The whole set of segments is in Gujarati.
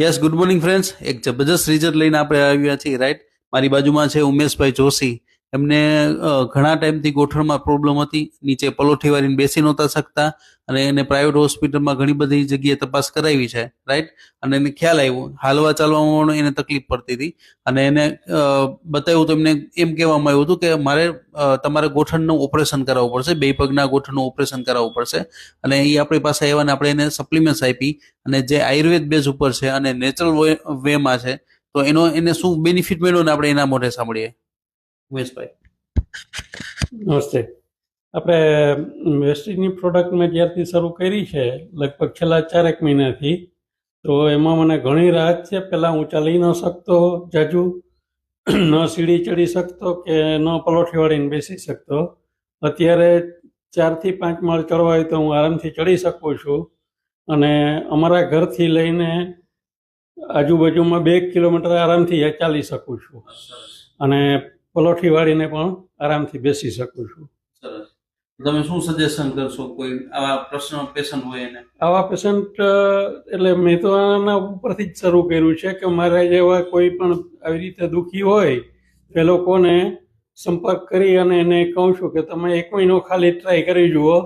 યસ ગુડ મોર્નિંગ ફ્રેન્ડ્સ એક જબરજસ્ત રિઝલ્ટ લઈને આપણે આવ્યા છીએ રાઈટ મારી બાજુમાં છે ઉમેશભાઈ જોશી. એમને ઘણા ટાઈમથી ગોઠણમાં પ્રોબ્લેમ હતી. નીચે પલોઠી વાળીને બેસી નહોતા શકતા અને એને પ્રાઇવેટ હોસ્પિટલમાં ઘણી બધી જગ્યાએ તપાસ કરાવી છે રાઈટ અને એને ખ્યાલ આવ્યો. હાલવા ચાલવામાં એને તકલીફ પડતી હતી. અને એને બતાવ્યું તો એમને એમ કહેવામાં આવ્યું હતું કે મારે તમારે ગોઠણનું ઓપરેશન કરાવવું પડશે. બે પગના ગોઠણનું ઓપરેશન કરાવવું પડશે. અને એ આપણી પાસે આવ્યા આપણે એને સપ્લિમેન્ટ્સ આપી. અને જે આયુર્વેદ બેઝ ઉપર છે અને નેચરલ વેમાં છે, તો એનો, એને શું બેનિફિટ મળ્યો ને આપણે એના મોઢે સાંભળીએ. ઉમેશભાઈ નમસ્તે. આપણે વેસ્ટીજની પ્રોડક્ટ મેં જ્યારથી શરૂ કરી છે, લગભગ છેલ્લા ચારેક મહિનાથી, તો એમાં મને ઘણી રાહત છે. પહેલાં હું ચાલી ન શકતો જાજુ, ન સીડી ચડી શકતો કે ન પલોઠી વાળીને બેસી શકતો. અત્યારે ચારથી પાંચ માળ ચડવા હોય તો હું આરામથી ચડી શકું છું. અને અમારા ઘરથી લઈને આજુબાજુમાં બે કિલોમીટર આરામથી ચાલી શકું છું. અને પલોઠી વાળીને પણ આરામથી બેસી શકું છું. સરસ. તમે શું સજેશન કરશો? કોઈ આવા પ્રશ્ન પેશન્ટ હોય એને? આવા પેશન્ટ એટલે મેં તો આના ઉપરથી જ શરૂ કર્યું છે કે મારા જેવા કોઈ પણ આવી રીતે દુઃખી હોય એ લોકોને સંપર્ક કરી અને એને કહું છું કે તમે એક મહિનો ખાલી ટ્રાય કરી જુઓ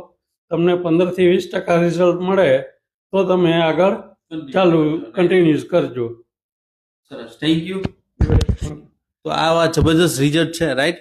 તમને પંદરથી વીસ ટકા રિઝલ્ટ મળે તો તમે આગળ ચાલુ કન્ટિન્યુઝ કરજો. સરસ. થેન્ક યુ તો આવા જબરજસ્ત રિઝલ્ટ છે રાઈટ